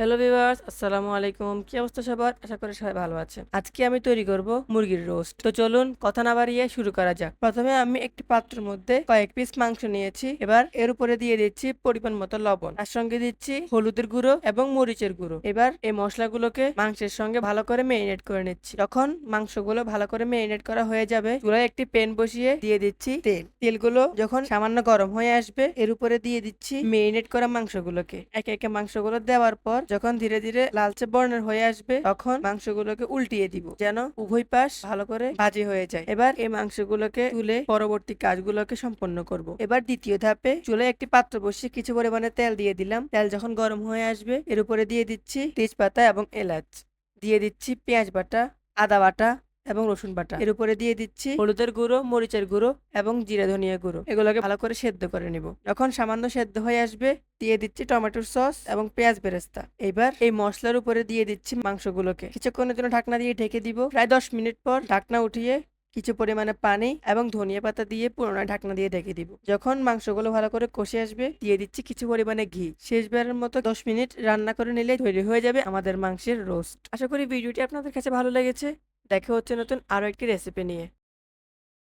Hello viewers আসসালামু আলাইকুম। কি অবস্থা সবার? আশা করি সবাই ভালো আছেন। আজকে আমি তৈরি করব মুরগির রোস্ট। তো চলুন কথা না বাড়িয়ে শুরু করা যাক। প্রথমে আমি একটি পাত্রের মধ্যে কয়েক পিস মাংস নিয়েছি। এবার এর উপরে দিয়ে দিচ্ছি পরিমাণ মতো লবণ। তার সঙ্গে দিচ্ছি হলুদের গুঁড়ো এবং মরিচের গুঁড়ো। এবার এই মশলাগুলোকে মাংসের সঙ্গে ভালো করে মেরিনেট করে নিচ্ছি। যখন মাংসগুলো ভালো করে মেরিনেট করা হয়ে যাবে, চুলায় একটি প্যান বসিয়ে দিয়ে দিচ্ছি তেল। তেলগুলো যখন সামান্য গরম হয়ে আসবে, এর উপরে দিয়ে দিচ্ছি মেরিনেট করা মাংসগুলোকে। একে একে মাংসগুলো দেওয়ার পর যখন ধীরে ধীরে লালচে বর্ণের হয়ে আসবে, তখন মাংসগুলোকে উল্টিয়ে দিব, যেন উভয় পাশ ভালো করে ভাজি হয়ে যায়। এবার এই মাংসগুলোকে তুলে পরবর্তী কাজগুলোকে সম্পন্ন করব। এবার দ্বিতীয় ধাপে চুলে একটি পাত্র বসিয়ে কিছু পরিমাণে তেল দিয়ে দিলাম। তেল যখন গরম হয়ে আসবে, এর উপরে দিয়ে দিচ্ছি তেজপাতা এবং এলাচ। দিয়ে দিচ্ছি পেঁয়াজ বাটা, আদা বাটা এবং রসুন বাটা। এর উপরে দিয়ে দিচ্ছি হলুদের গুঁড়ো মরিচের গুঁড়ো এবং জিরা ধনিয়া গুঁড়ো। এগুলোকে ভালো করে সেদ্ধ করে নিব। যখন সামান্য সেদ্ধ হয়ে আসবে দিয়ে দিচ্ছি টমেটোর সস এবং পেঁয়াজ বেরেস্তা। এবার এই মশলার উপরে দিয়ে দিচ্ছি মাংসগুলোকে। কিছুক্ষণের জন্য ঢাকনা দিয়ে ঢেকে দিব। প্রায় দশ মিনিট পর ঢাকনা উঠিয়ে কিছু পরিমাণে পানি এবং ধনিয়া পাতা দিয়ে পুরোনো ঢাকনা দিয়ে ঢেকে দিব। যখন মাংসগুলো ভালো করে কষে আসবে দিয়ে দিচ্ছি কিছু পরিমাণে ঘি। শেষবারের মতো দশ মিনিট রান্না করে নিলে তৈরি হয়ে যাবে আমাদের মাংসের রোস্ট। আশা করি ভিডিওটি আপনাদের কাছে ভালো লেগেছে। দেখা হচ্ছে নতুন আরও একটি রেসিপি নিয়ে।